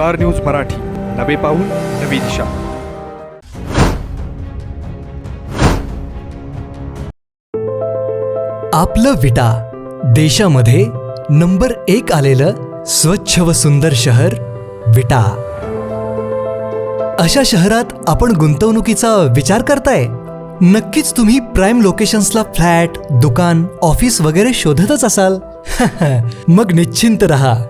Star news Marathi. नवे पाऊल नवी दिशा. आपलं विटा. देशामध्ये नंबर एक आलेलं स्वच्छ व सुंदर शहर विटा. अशा शहरात आपण गुंतवणुकीचा विचार करताय? नक्कीच तुम्ही प्राईम लोकेशन्सला फ्लॅट दुकान ऑफिस वगैरे शोधतच असाल. मग निश्चिंत रहा.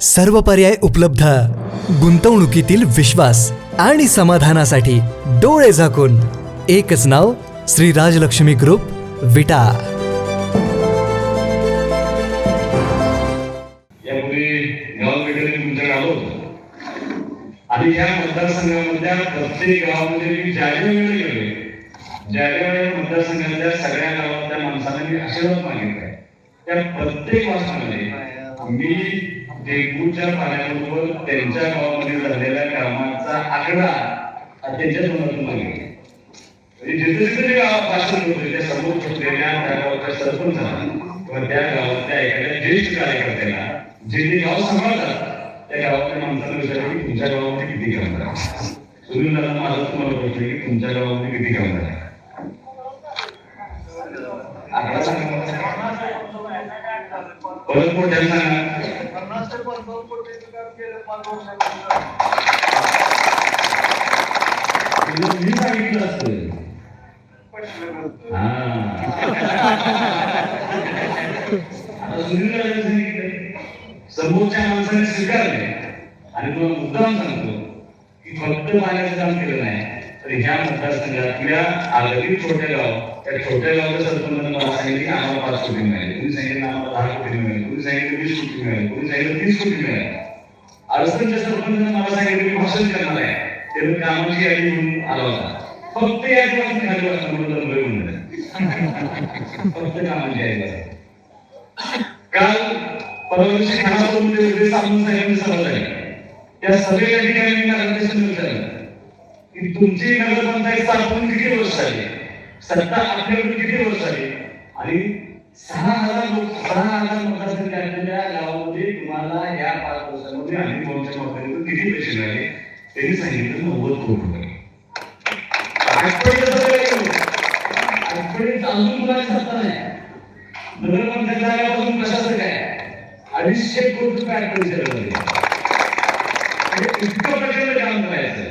सर्व पर्याय उपलब्ध. गुंतवणुकीतील विश्वास आणि समाधानासाठी डोळे झाकून. एकच नाव श्री राजलक्ष्मी ग्रुप विटा. आणि या मतदारसंघामधल्या प्रत्येक गावामध्ये मी ज्या ज्या वेळेला गेलोय ज्या ज्या वेळेला मतदारसंघातल्या सगळ्या गावातल्या माणसांना मी आशीर्वाद मागितलाय. त्या प्रत्येक वाचनामध्ये मी डेंग्यूच्या पाण्याबरोबर त्यांच्या गावामध्ये झालेल्या कामाचा आकडा हा त्यांच्या तोंडातून मागे म्हणजे जिथे जिथे जे गावात भाषण होते त्या समोर ठेवलेल्या त्या गावाच्या सरपंचाला किंवा त्या गावातल्या एखाद्या ज्येष्ठ कार्यकर्त्याला जे ते गाव सांभाळतात त्या गावातल्या माणसाला विचारलं की तुमच्या गावामध्ये किती काम करा सुनील दादा माझा तुम्हाला प्रश्न की तुमच्या गावामध्ये किती काम करा आकडा सांगा परत मोठ्याने मी सांगितलं समोरच्या माणसाने स्वीकारले आणि तुला मुद्दाम सांगतो की फक्त माझ्याचं काम केलं नाही तर ह्या मतदारसंघातल्या अगदी छोट्या गाव त्या छोट्या गावच्या सरपंचाने मला सांगितलं की आम्हाला पाच कोटी मिळाले. तुम्ही सांगितलं आम्हाला दहा कोटी मिळाले. सांगितलं वीस कोटी मिळाले कुणी सांगितलं तीस कोटी मिळाले अडचणच्या सरपंचाने मला सांगितलं की भाषण करणार आहे. ते मी कामाची आई म्हणून आला होता. फक्त या दिवस खाली वाजता म्हणून मुंबई म्हणलं फक्त कामाची आई वाजता. काल परवा दिवशी खानापूरमध्ये वेगळे सामून साहेबांनी सभा झाली. त्या सभेच्या ठिकाणी मी नगराध्यक्षांना विचारलं की तुमची नगरपंचायत स्थापन किती वर्ष झाली? सत्ता आपल्याकडे किती वर्ष झाली? आणि सहा हजार लोक सहा हजार मतदार तुम्हाला या पाच वर्षामध्ये आणि दोनच्या किती पैसे मिळाले त्यांनी सांगितलं नव्वद कोटी रुपये. आजपर्यंत अजून कुणाची सत्ता नाही. नगरपंचायत कशाचं काय अडीचशे कोटी रुपये आजपर्यंत झाले. म्हणजे इतकं प्रचंड काम करायचं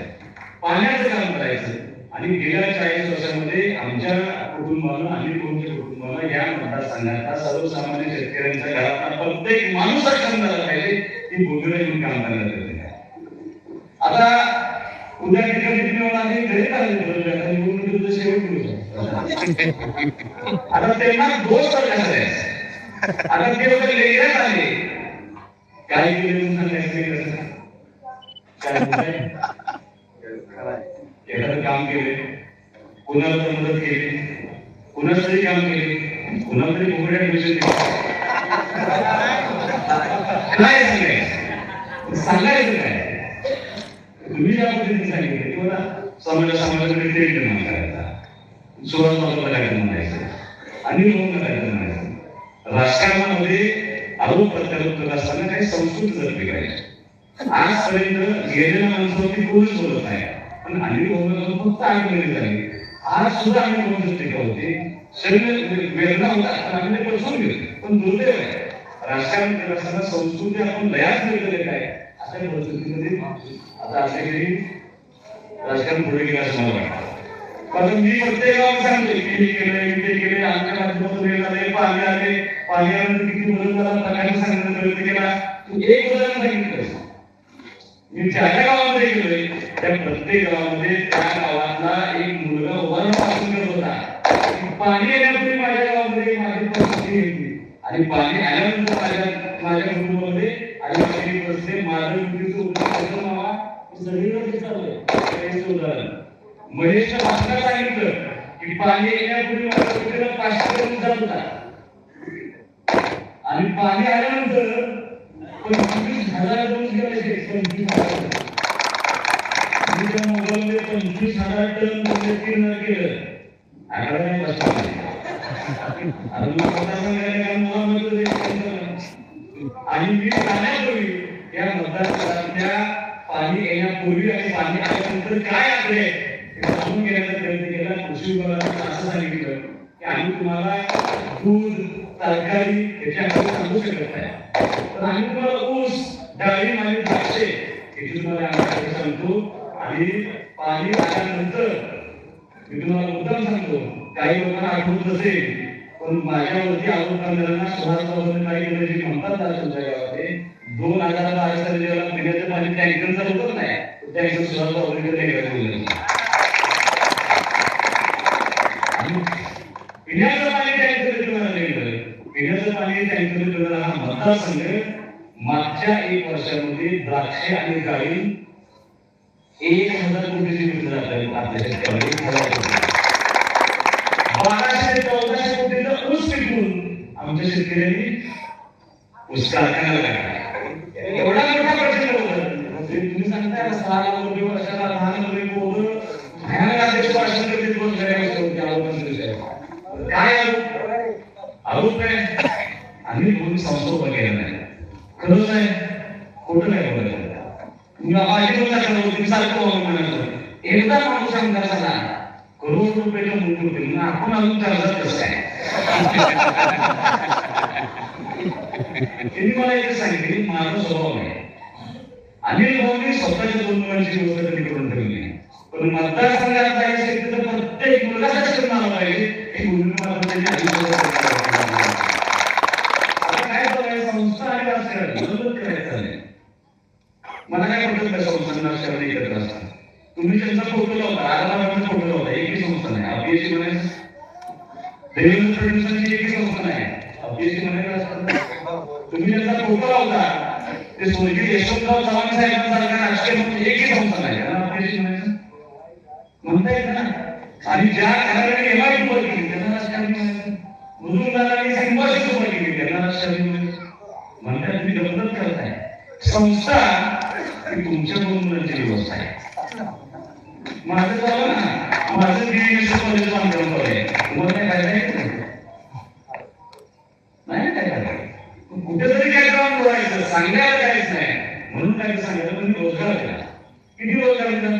पाण्याचं काम करायचं आणि गेल्या चाळीस वर्षामध्ये आमच्या कुटुंबानं आणि तुमच्या कुटुंबाला या मतदारसंघातला सर्वसामान्य शेतकऱ्यांच्या घरातला प्रत्येक माणूस सक्षम झाला पाहिजे ही भूमिका घेऊन काम करायला पाहिजे आता उद्या ठिकाणी तुम्ही मला हे घरी चालले ठरवले आता निवडणुकीचं शेवट दिवस आहे. आता त्यांना दोष तर आता ते लोक लेखण्यात आले. काय केले एखादं काम केले कुणाला मदत केली कुणाला तरी काम केले कुणाला तरी फुकट ऍडमिशन काय सांगायचं काय? तुम्ही ज्या पद्धतीने सांगितलं की समाजा समाजाकडे ट्रेड निर्माण करायचा सुरुवात मला म्हणायचं आणि लोक म्हणायचं राजकारणामध्ये आरोप प्रत्यारोप करत असताना काही संस्कृत जपली पाहिजे. आजपर्यंत गेलेल्या माणसावरती कोणीच बोलत नाही. पण आणि भाऊला फक्त आठ झाली. झाले आज सुद्धा आम्ही दोन टीका होते? शरीर वेदना होता पण आम्ही पण दुर्दैव आहे. राजकारण करत असताना संस्कृती आपण लयाच नाही काय? अशा परिस्थितीमध्ये आता असे काही राजकारण पुढे गेलं असं मला वाटतं. कारण मी प्रत्येक सांगते सांगतो? की हे केलंय मी ते केलंय आमच्या माध्यमातून हे झालंय पाणी आले. पाणी आल्यानंतर किती बदल झाला सगळ्यांना सांगितलं प्रयत्न केला तू एक उदाहरण सांगितलं मी ज्या ज्या गावामध्ये गेलोय. त्या प्रत्येक गावामध्ये त्या गावातला एक मुलगा उभारून पासून करत होता. पाणी येण्यापूर्वी माझ्या गावामध्ये माझी परिस्थिती होती आणि पाणी आल्यानंतर माझ्या माझ्या कुटुंबामध्ये आणि माझी परिस्थिती माझ्या मुलीचं उत्तर सगळीकडे चाललंय त्याचं उदाहरण. महेशनं भाषणात सांगितलं की पाणी येण्यापूर्वी महाराष्ट्राला पाचशे करून जात होता. आणि पाणी आल्यानंतर पंचवीस हजार डोस गेले पंचवीस हजार मी त्या मोबाईलमध्ये पंचवीस हजार टन म्हणजे तीन केलं. आकडा काय बसला आता मी स्वतः मोबाईलमध्ये आणि मी जाण्यापूर्वी या मतदारसंघातल्या पाणी येण्यापूर्वी आणि पाणी आल्यानंतर काय आहे हे जाणून घेण्याचा प्रयत्न केला कृषी विभागाने असं सांगितलं की आम्ही तुम्हाला दूध तरकारी याची आम्ही सांगू शकत नाही. तर आम्ही तुम्हाला ऊस डाळी आणि द्राक्षे याची तुम्हाला आम्ही सांगतो आणि पाणी आल्यानंतर मी तुम्हाला मुद्दाम सांगतो काही लोकांना आठवत नसेल पण माझ्यावरती आरोप करणाऱ्यांना स्वतःचा बाबूंनी काय केलं जे म्हणतात ना तुमच्या गावामध्ये दोन हजार बारा साली जेव्हा पिण्याचं पाणी टँकरचं होतं नाही टँकर स्वतःचा बाबूंकडे गेलं पिण्याचं पाणी टँकर तुम्हाला निघालं पिण्याचं पाणी टँकर आता हा मागच्या एक वर्षामध्ये द्राक्षे आणि डाळिंब एक हजार कोटीची विक्री झाली. आपल्या शेतकऱ्याला एक हजार कोटी बाराशे चौदाशे कोटीचा ऊस विकून आमच्या शेतकऱ्यांनी ऊस कारखाना लागला एवढा मोठा प्रश्न होता. म्हणजे तुम्ही सांगताय ना सहा लाख रुपये वर्षाला लहान लाख रुपये भयानक अध्यक्ष भाषण करते दोन करायचे होते आरोपांचे विषय काय आरोप आरोप आहे आम्ही कोणी संस्था उभा केला नाही खरंच आहे खोटं नाही बोलायचं मी माझी मुलं करत होती सारखं वागून म्हणत होते. एकदा माणूस आमदार झाला करोड रुपयाच्या आपण अजून कर्जात कसं काय त्यांनी मला एकच सांगितले माझा स्वभाव आहे अनिल भाऊनी स्वतःच्या दोन मुलांची व्यवस्था कधी करून ठेवली नाही. पण मतदारसंघात जायचं असेल तर प्रत्येक मुलगा पाहिजे हे मुलींना त्यांनी आता काय संस्था आणि राजकारण करायचं मला काय वाटत नाही संस्थांना राजकारण एकत्र असतात तुम्ही त्यांचा फोटो लावता आरामाचा फोटो लावता संस्था नाही अपयशी म्हणायचं देवेंद्र फडणवीसांची एकही संस्था नाही अपयशी म्हणायचं तुम्ही त्यांचा फोटो लावता ते स्वर्गीय यशवंतराव चव्हाण साहेबांसारखा राजकीय म्हणून एकही संस्था नाही. त्यांना अपयशी म्हणायचं म्हणता येत ना आणि ज्या घराण्याने एमआयटी उभं केली त्यांना म्हणायचं मुजुमदारांनी सिंबाशी केली त्यांना म्हणायचं म्हणताय तुम्ही गमत करताय संस्था ही तुमच्या दोन व्यवस्था आहे. माझं चालू ना. माझं बीएस कॉलेज बांधकाम आहे तुम्हाला काय फायदा नाही काय फायदा कुठेतरी काय काम बोलायचं सांगायला काहीच नाही. म्हणून काय सांगायला पण रोजगार दिला किती रोजगार दिला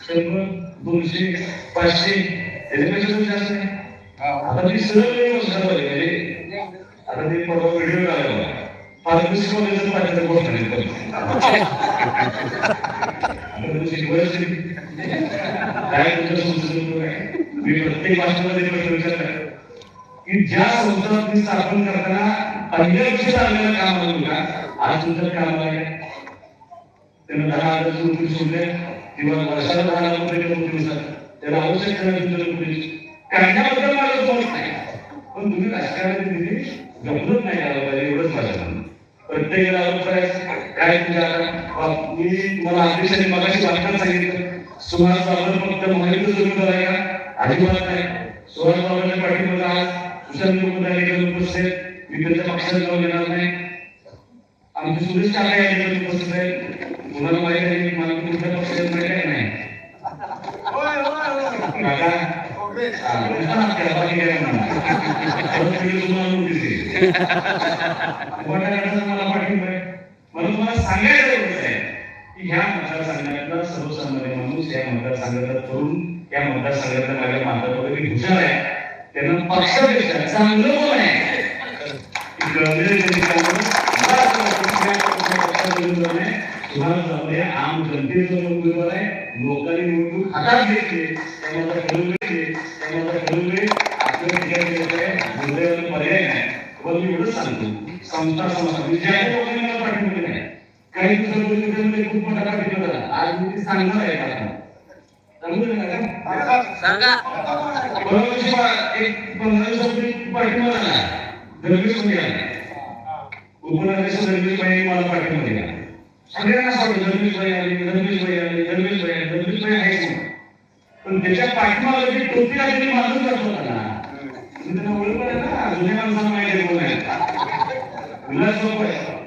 शंभर दोनशे पाचशे. त्याच्यापेक्षा पण जास्त नाही. आता ती सरळ रोजगार वाले म्हणजे आता ते परवा व्हिडिओ आला. फार्मसी कॉलेजचं पाहिजे गोष्ट नाही काय मी प्रत्येक भाषणामध्ये प्रश्न की ज्या संस्था तुम्ही स्थापन करताना पहिल्या वर्षी चाललेलं काम होतं का आज तुमचं काम आहे. त्यांना दहा हजार नोकरी सोडले किंवा वर्षाला दहा हजार रुपये नोकरी दिसतात त्याला आवश्यक करायला तुमच्या नोकरी काढण्याबद्दल माझं मत नाही पण तुम्ही राजकारणात दिली गमत नाही आलं पाहिजे एवढंच माझ्या म्हणणं प्रत्येकाला आरोप करायचं काय तुझ्या मी तुम्हाला अध्यक्षांनी मगाशी वाटण्यात सांगितलं. सुहास बाबर फक्त माहिती जमीनदार आहे का? अजिबात नाही सुहास बाबांच्या पाठीमध्ये आज सुशांत मुखर्जी उपस्थित. मी त्यांच्या पक्षात जाऊन येणार नाही. आमचे सुरेश काका या ठिकाणी उपस्थित आहेत. तुम्हाला माहिती आहे मला कुठल्या पक्षात माहिती आहे? नाही काका मला पाठिंबा आहे. मला सांगायचं एवढंच आहे की ह्या मतदारसंघातला सर्वसामान्य माणूस या मतदारसंघातला तरुण या मतदारसंघातल्या माझ्या माताकडे हुशार आहे त्यांना पक्षापेक्षा चांगलं आहे आम जनतेचा उमेदवार आहे लोकांनी निवडणूक हातात घेतली त्यामुळे ठरवले त्यामुळे ठरवले आपल्या ठिकाणी पर्याय नाही. तुम्हाला मी एवढंच सांगतो संस्था समाज ज्या लोकांनी मला पाठिंबा नाही काही दिवसापूर्वी खूप मोठा पाठिंबा दिला आज मी सांगणार आहे का? उपनगराच्या बाई मला पाठिंबा दिला. सगळ्यांना सांगतो दरवेळेस भाई आले दरवेळेस भाई आले दरवेळेस भाई आले दरवेळेस भाई आहेच पण त्याच्या पाठीमागे जी टोपी आलेली माणूस दाखवला ना त्यांना ओळखलं ना जुन्या माणसांना माहिती आहे कोण आहे विलास बापू आहे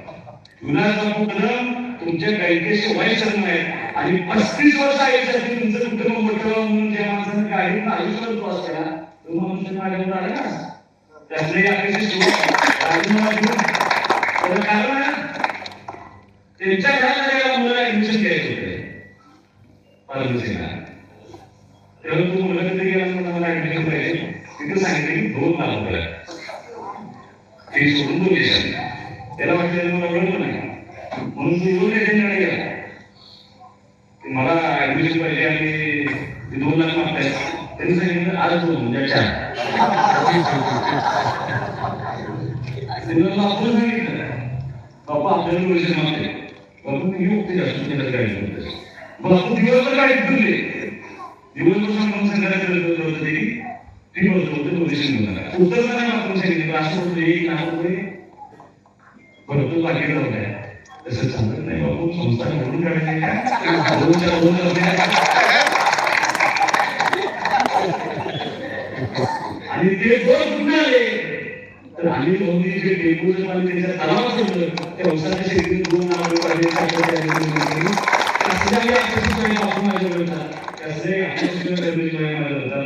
विलास बापू कदम तुमच्या बँकेचे वाईस चेअरमन आहेत आणि पस्तीस वर्ष आयुष्यातील तुमचं कुटुंब मोठं म्हणून ज्या माणसानं काढून आयुष्यात प्रवास केला तो माणूस माझ्यावर आला ना त्यातले आपल्याशी सुरुवात कारण आहे त्यांच्या घरात आलेल्या मुलाला ऍडमिशन घ्यायचे होतं. परदेशीला. तेव्हा तू मुलं तिथे गेला म्हणून मला ऍडमिशन पाहिजे तिथे सांगितलं की दोन लाख रुपये ते सोडून दोन देशात. त्याला वाटलं मला ओळखलं नाही. म्हणून तू दोन देशांकडे गेला. ते मला ऍडमिशन पाहिजे आणि ते दोन लाख मागताय त्यांनी सांगितलं आज दोन म्हणजे चार. त्यांनी आपण सांगितलं. बाबा आपल्याला पैसे मागते बाबा मी मुक्ती जास्त त्याला गाडी करते मग आपण दिवसभर गाडी फिरले दिवसभर सांगून संध्याकाळी करत होतं ते ती बोलत होते घेऊन उत्तर नाही आपण सांगितलं असं होतं एक लाख रुपये बरं तो बाकी आहे तसं सांगत नाही बाबू संस्था घडून काढायची का दोन चार दोन रुपये आणि ते दोन कुठे आले तर आम्ही दोन्ही जे डेंग्यूचं पाणी त्याच्या तलावात सोडलं त्या औषधाच्या शेतीत दोन नाव पाहिजे साखर असं काही माझ्याकडे त्याचे माझ्या होतात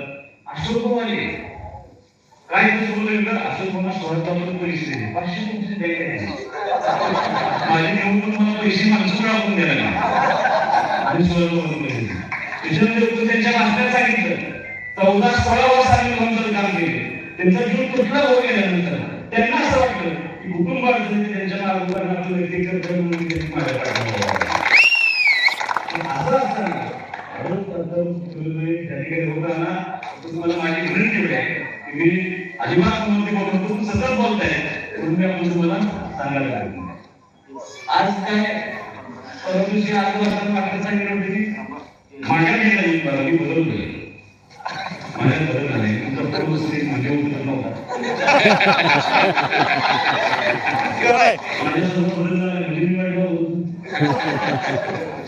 काय ते बोलले ना पैसे दिले पाचशे तुमचे द्यायचे माझे पैसे माणसं आपण द्यायला आणि पैसे त्याच्यानंतर त्यांच्या मास्टर सांगितलं चौदा सोळा वर्षांनी काम केले. त्यांचा जीव कुठला हो गेल्यानंतर त्यांना असं वाटलं की कुटुंबात त्यांच्या आपलं व्यक्तिगत त्यांनी माझ्या असं असताना हळूहळू सुरुवातीला त्या ठिकाणी होताना तुम्हाला माझी विनंती एवढी आहे की मी अजिबात नव्हते बोलतो तुम्ही सतत बोलताय म्हणून मी आपण तुम्हाला सांगायला लागलो आज काय परवा दिवशी आज वाजता मागच्या सांगितलं होतं की माझ्या गेला मी बदल झाले तुमचा म्हणजे नव्हता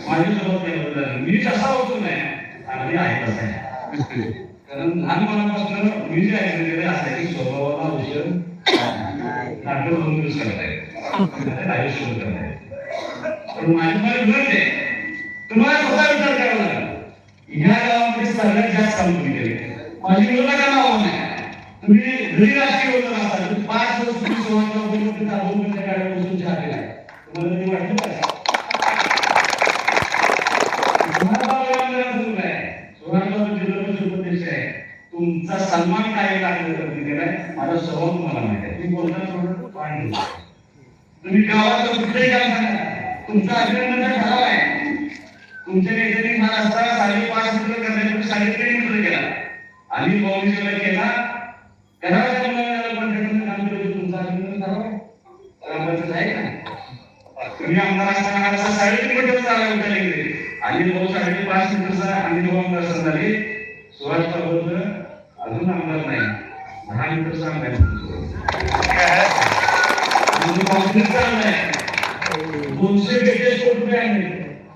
म्हणजे मी कसा होतो नाही आहे तसा आहे. कारण लहानपणापासून मी जे आहे की स्वभावाला औषध आयुष्य पण माझी मला विनंती आहे तुम्हाला स्वतः विचार करावा लागेल ह्या गावामध्ये सगळ्यात जास्त काम तुम्ही केले माझी मुलं का नाव नाही तुम्ही घरी राजकीय होता असाल तर पाच वर्ष तुम्ही सोळा वगैरे चालवून तुमच्या गाड्या बसून झालेला आहे तुम्हाला ते वाटलं का तुमचा सन्मान काय लागलं केलाय माझा स्वभाव तुम्हाला माहिती आहे. तुम्ही बोलताना थोडं पाणी तुम्ही गावात कुठलंही काम सांगा तुमचा अभिनंदन ठराव आहे. तुमच्या नेत्यांनी महाराष्ट्रात साडेपाच मीटर करण्यापूर्वी साडेतीन मीटर केला आणि बावलीला केला त्याला तुमचा अभिनंदन ठराव आहे. ग्रामपंचायत आहे का तुम्ही आमदार असताना महाराष्ट्रात साडेतीन मीटर चालला होता आणि भाऊ मीटरचा आणि दोन आमदार असं सुभाष बाबूचं अजून आमदार नाही. दहा काँग्रेसचा आमदार दोनशे बेचाळीस कोटी रुपये आणले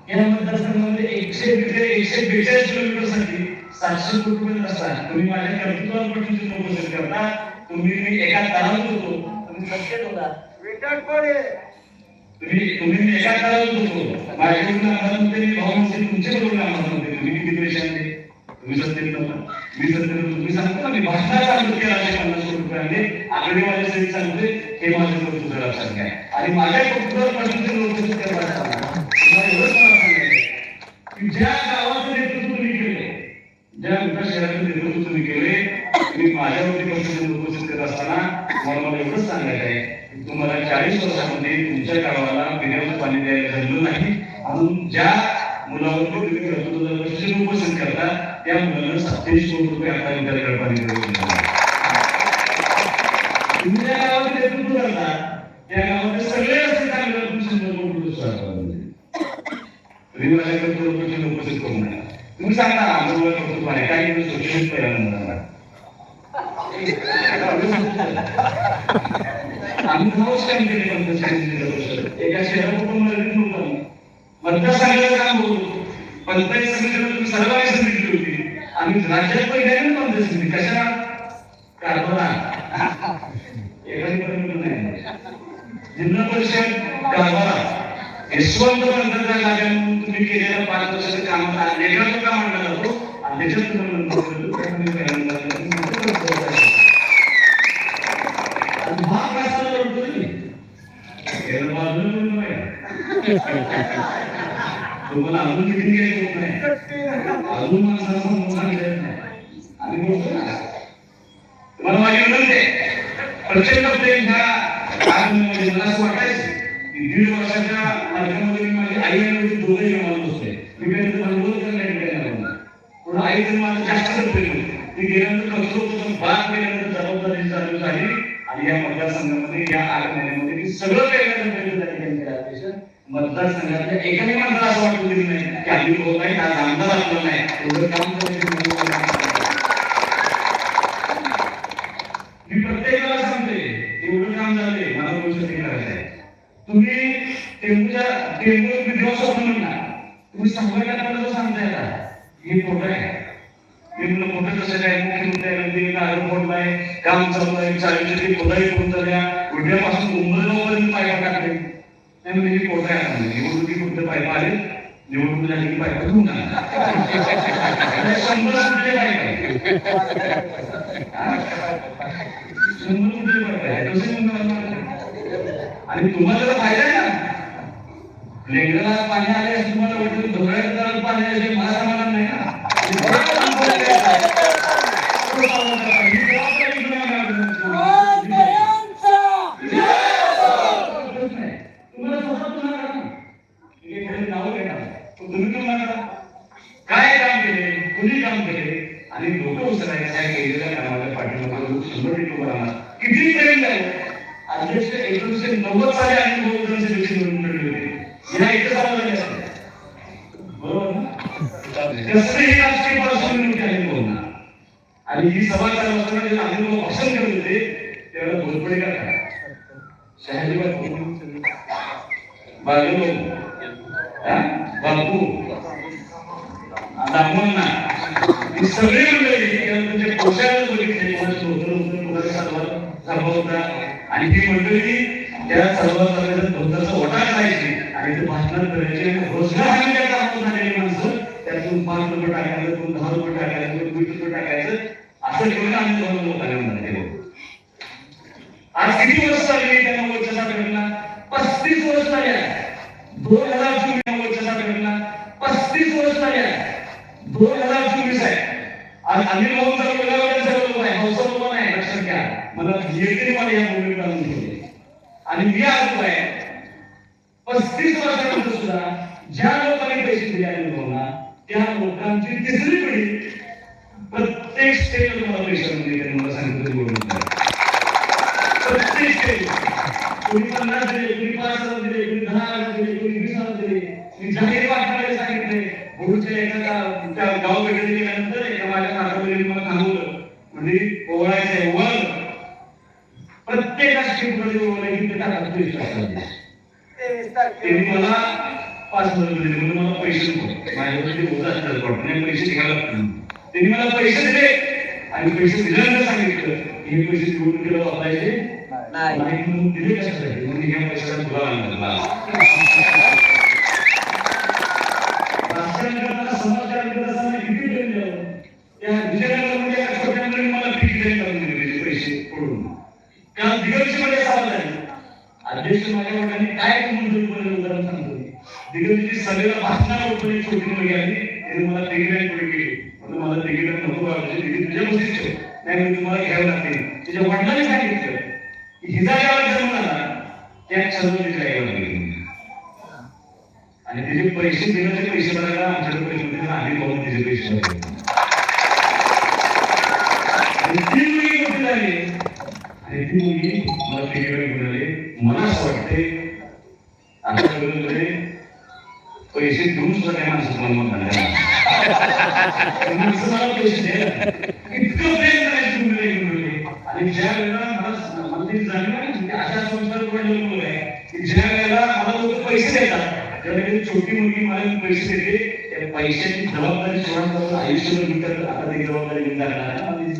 या मतदारसंघामध्ये एकशे बेचाळीस एकशे बेचाळीस किलोमीटरसाठी सातशे कोटी रुपये असतात तुम्ही माझ्या कर्तृत्वावर नोकरी करता. तुम्ही मी एका तलावात होतो. तुम्ही सत्तेत होता. तुम्ही तुम्ही मी एका काळात होतो. माझ्याकडून आम्हाला मी भाऊ म्हणते तुमच्या बरोबर आम्हाला तुम्ही किती पैसे आणले? तुम्ही मी तुम्ही सांगता मी पन्नास रुपये आकडेवारी सहित सांगते. हे कर्तृत्व लक्षात घ्या आणि माझ्या कर्तृत्वावर की ज्या गावाचं नेतृत्व तुम्ही केले ज्या मोठ्या शहराचं नेतृत्व तुम्ही केले माझ्यावरती पक्षाचे उपस्थित करत असताना मला मला एवढंच सांगायचं आहे की तुम्हाला चाळीस वर्षामध्ये तुमच्या गावाला पिण्याचं पाणी द्यायला धरलं नाही. म्हणून ज्या मुलावर तुम्ही कर्तृत्व पक्षाचे उपस्थित करता त्या मुलाला सत्तेचाळीस कोटी रुपये आता विद्यार्थी पाणी तुम्ही ज्या गावात नेतृत्व करता? त्या सगळे असते चांगले तुम्ही तुम्ही माझ्या कर्तृत्वाची उपस्थित करू नका तुम्ही सांगा कर्तृत्व आहे काही दिवस आम्ही केले एका शहरात मर्यादित नव्हतं आम्ही. मतदारसंघाचं काम होतो पंचायत समितीला तुम्ही सर्वांनी सांगितली होती आम्ही राज्यात पहिले ना पंचायत समिती कशाला कारभारा एखादी पर्यंत नाही जिल्हा परिषद कारभारा यशवंत पंतप्रधान लागून तुम्ही केलेलं पाच वर्षाचं काम लेखनाचं काम आणला जातो आणि त्याच्यात तुम्ही नंतर करतो, त्यामुळे पहिल्यांदा आणि हा प्रश्न लढतो नाही याला बाजूला बोलू नये. तुम्हाला अजून किती घ्यायचं होत नाही अजून माणसाला मोठा घ्यायचं नाही. आणि बोलतो ना तुम्हाला माझी विनंती आहे प्रचंड प्रेम झाला. कारणामध्ये म्हणजे मला असं वाटायचं की दीड वर्षाच्या माध्यमामध्ये मी माझी आई आणि माझी दोघंही मला बसले मी काही भांडवल करणार नाही काही नाही पण आई तर माझं जास्त प्रेम होते. मी गेल्यानंतर कसं होतं पण बात केल्यानंतर जबाबदारी चालू झाली. आणि या मतदारसंघामध्ये या आगमनामध्ये मी सगळं वेगळं मतदारसंघातल्या एकाने माणसाला असं वाटून दिलं नाही की आम्ही होत नाही आज आमदार आपलं नाही एवढं काम करायचं मी प्रत्येकाला सांगते एवढं काम झालंय मला गोष्ट ते करायचं आहे तुम्ही टेंबूच्या टेंबू दिवस म्हणा तुम्ही सांगायला आपल्याला सांगताय का हे खोटं आहे मी म्हणलं खोटं कसं काय मुख्यमंत्री आहे ते नारळ फोडलाय काम चालू आहे चाळीचे ते खोदाई करून झाल्या उद्यापासून उंबरगावपर्यंत पायपा टाकले नाही म्हणजे हे खोटं आहे म्हणजे निवडणुकी फक्त पायपा आले निवडणूक झाली की पायपा घेऊन जाणार शंभर कुठले पायपा शंभर कुठले पायपा आहे कसे म्हणणार आणि तुम्हाला जर फायदा आहे ना लेकराला पाणी आले तुम्हाला वाटतं धोरणात पाणी आले मला समाधान नाही ना आणि बरं काम करायचं आहे. थोडं पालन करा. ही जबाबदारी तुम्ही आम्हाला गरज नाही. तुम्हाला स्वतः तुम्हाला करा ना. ठीक आहे, कोणी नावं घेणार. पण तुम्ही तुम्हाला करा. काय काम केले कुणी काम केले आणि लोक उचलायला काय केलेल्या कामाच्या पाठीमागे लोक शंभर टक्के उभं राहणार किती प्रेम झालं अध्यक्ष एकोणीसशे नव्वद साली आम्ही बहुजनांचे दिवशी निवडून लढले होते या एकच आम्हाला झाले बरोबर ना कसंही राजकीय पार्श्वभूमी आहे बोलणार आणि ही सभा चालू असताना जेव्हा आम्ही लोक भाषण करत होते त्यावेळेला घोरपडे का काय शहाजीबाई बागलो बापू दामोंना ही सगळी yang त्यांचे पोशाख बघितले सलवार झापा होता आणि ती मंडळी त्या सलवार धोतरचा ओटा करायची आणि ते भाषण करायचे आणि रोजगार हमी त्याचा हात झालेली माणसं त्यातून पाच रुपये टाकायचं दहा रुपये टाकायचं कोण वीस रुपये टाकायचं असं ठेवून आम्ही दोन लोकांना म्हणते आज किती वर्ष झाली त्या नव्वदच्या घटना पस्तीस वर्ष झाली आहे दोन हजार चोवीस नव्वदच्या घटना पस्तीस वर्ष झाली आहे दोन हजार चोवीस आहे आज अनिल भाऊ जर वेगळ्या सगळं लोक आहे हौसा लोक नाही लक्षात घ्या मला येते मला या भूमिका आणून ठेवले आणि मी आलो आहे पस्तीस वर्षानंतर सुद्धा ज्या लोकांनी पैसे दिले अनिल लोकांना त्या लोकांची तिसरी पिढी प्रत्येक स्टेजवर तुम्हाला पैसे आणून देते मला सांगितलं निवडणूक प्रत्येक स्टेज कोणी पन्नास दिले कोणी पाच हजार दिले कोणी दहा हजार दिले कोणी वीस हजार दिले मी जाहीर वाटणारे सांगितले भोरच्या एका त्या गाव भेटी गेल्यानंतर एका माझ्या नाकामध्ये मला सांगवलं म्हणजे ओळायचं आहे वर प्रत्येका स्टेपमध्ये ओळायची ते टाका पैसे टाकायचे त्यांनी मला दिले म्हणजे मला पैसे नको माझ्याकडे होत असतात पण पैसे घ्यायला. त्यांनी मला पैसे दिले आणि पैसे दिल्यानंतर सांगितलं हे पैसे निवडणुकीला वापरायचे नाही. म्हणून दिले कशासाठी म्हणजे ह्या पैशाचा तुला आणला राजकारण करताना समाजकारण करत असताना किती प्रेम द्यावं त्या विजयनगरमध्ये एका छोट्या मुलीने मला पीक द्यायला लावून दिले पैसे पडून त्या दिगंशीमध्ये सावध झाली अध्यक्ष माझ्या वडिलांनी काय मंजूर केलं उदाहरण सांगतो दिगंजीची सभेला भाषणाला उठवली छोटी मुलगी मला तिकीट पुढे केली. म्हणून मला तिकीट नको बाबाजी तिकीट तुझ्या मुलीच नाही मी तुम्हाला घ्यावं लागते. तिच्या वडिलांनी सांगितलं की हिजा ज्यावेळेला जन्म त्या तिच्या आणि पैसे पैसे भरायला आमच्याकडे पैसे होते आम्ही पैसे भरले ती मुलगी झाली. आणि ती मुलगी मला तिकडे घेऊन मला असं वाटते आता पैसे देऊन सुद्धा त्या माणसाचं मन माणसं मला पैसे द्यायला इतकं प्रेम करायची मुलगी आणि ज्या वेळेला मला मला म्हणजे अशा पडलेलं मुलं आहे की ज्या वेळेला मला लोक पैसे देतात त्यावेळेला छोटी मुलगी मला पैसे देते त्या पैशाची जबाबदारी सोडून आयुष्यभर मी तर आता ती जबाबदारी घेऊन जाणार आणि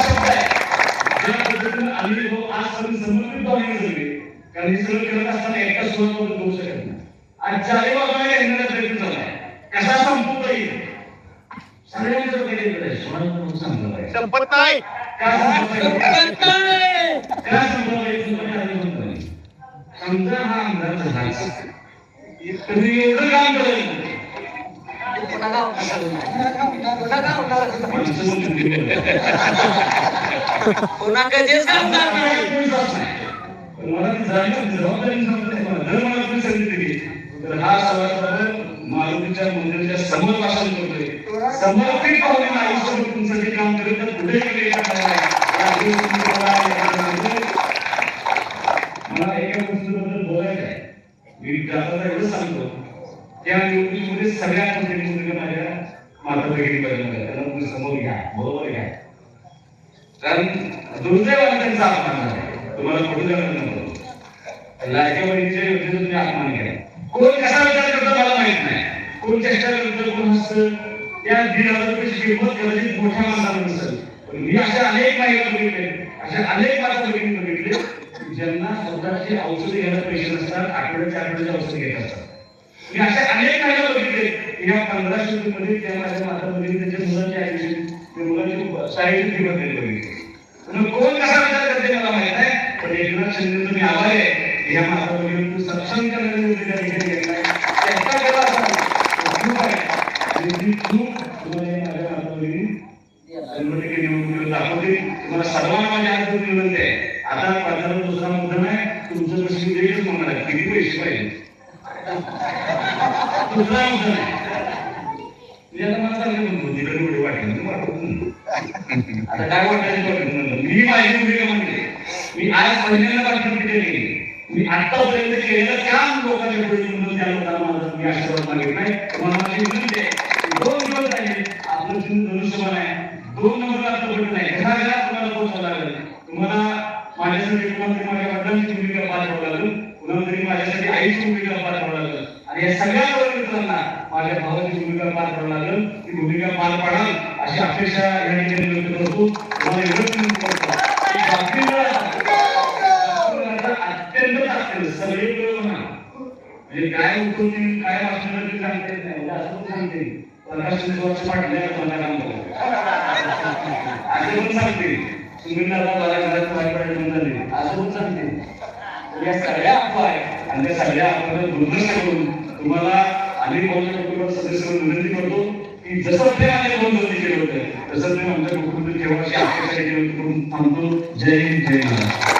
शब्द आहे. ज्या पद्धतीनं आम्ही आज समर्पित कारण हे सगळं करत असताना होऊ शकत नाही आज चारी बाजूला येण्याचा प्रयत्न चालू आहे कसा संपवता येईल सगळ्यांचं काहीतरी आहे. सोडायचं सांगलं पाहिजे संपत नाही का संपवता येईल? का संपवता येईल? तुम्हाला आधी म्हणतो मी. समजा हा आमदार झाला तुम्ही एवढं काम करेल माणसं पण तुम्ही बोलताय. मला ती जाणीव जबाबदारी समजत नाही मला. जर तर हा सवाल मारुतीच्या मंदिराच्या समोर भाषण करतोय. समर्पित पाहून आयुष्यभर तुमच्यासाठी काम करेल तर कुठे गेले मला एका गोष्टीबद्दल बोलायचं आहे. मी जाताना एवढं सांगतो त्या निवडणुकीमध्ये सगळ्या मोठी माझ्या माता भगिनी बहिणी त्यांना तुम्ही समोर घ्या बरोबर घ्या. कारण दुर्दैवाने त्यांचा अपमान झाला तुम्हाला कुठे जाणार नको लाडक्या योजनेचा तुम्ही अपमान केला कोण कसा विचार करतो मला माहीत नाही. कोण चेष्टा करतो कोण हसतं त्या दीड किंमत कदाचित मोठ्या माणसाला नसेल. पण मी अशा अनेक महिला बघितले. अशा अनेक माणसं बहिणी बघितले. ज्यांना स्वतःची औषधे घ्यायला पैसे नसतात आठवड्याच्या आठवड्याचे औषध घेत असतात. मी अशा अनेक महिला बघितले. या पंधराशे रुपये मध्ये त्या माझ्या माता बहिणी त्यांच्या मुलांचे ऍडमिशन त्या मुलांची शाळेची किंमत बघितली. कोण कसा विचार करते मला माहीत आहे पण एकनाथ शिंदे तुम्ही आभारी आहे. या सक्षम करण्याचा त्या ठिकाणी घेतलाय चेष्टा केला आहे. आणि ती तुम्हाला माझ्या शंभर टक्के दाखवते. तुम्हाला सर्वांना माझ्या हात विनंती आहे. आता पंधरा दुसरा मुद्दा नाही तुमचं कसं देईलच म्हणणार आहे किती पैसे पाहिजे? दुसरा मुद्दा नाही. मी आता मला म्हणतो तिकडे एवढे आता काय वाटायचं? मी माझी म्हणते मी आज पहिल्यांदा पाठवून केली. मी आतापर्यंत केलेलं काम लोकांच्या पुढे म्हणून त्या लोकांना माझा मी आशीर्वाद मागित नाही तुम्हाला माझी विनंती आहे दोन दिवस आहे आपलं चिन्ह धनुष्यबाण आहे. दोन नंबर आता भेटत नाही घरा घरात तुम्हाला पोहोचावं लागेल. तुम्हाला माझ्यासाठी कुणाला माझ्या वडिलांची भूमिका पार पाडावं लागेल. कुणाला तरी माझ्यासाठी आईची भूमिका पार पाडावं लागेल. आणि या सगळ्या वर्ग मित्रांना माझ्या भावाची भूमिका पार पाडावं लागेल. ती भूमिका पार पाडाल अशी अपेक्षा या ठिकाणी व्यक्त करतो. तुम्हाला एवढं विनंती करतो की बातमी मिळाला. बातमी मिळाला अत्यंत ताकद सगळे म्हणजे काय उठवतील काय वाचणार ते सांगता येत नाही. असं सांगते. मला काम असं पण सांगते. सुमित्राला मला घरात पडायला असं पण सांगते. या सगळ्या अफवा आहे आणि त्या सगळ्या अफवा करून तुम्हाला अनेक भाऊच्या कुटुंबात सदस्य विनंती करतो की जसं ते अनेक भाऊ विनंती केलं होतं. तसं ते आमच्या कुटुंब अपेक्षा केली करून थांबतो. जय हिंद जय महाराज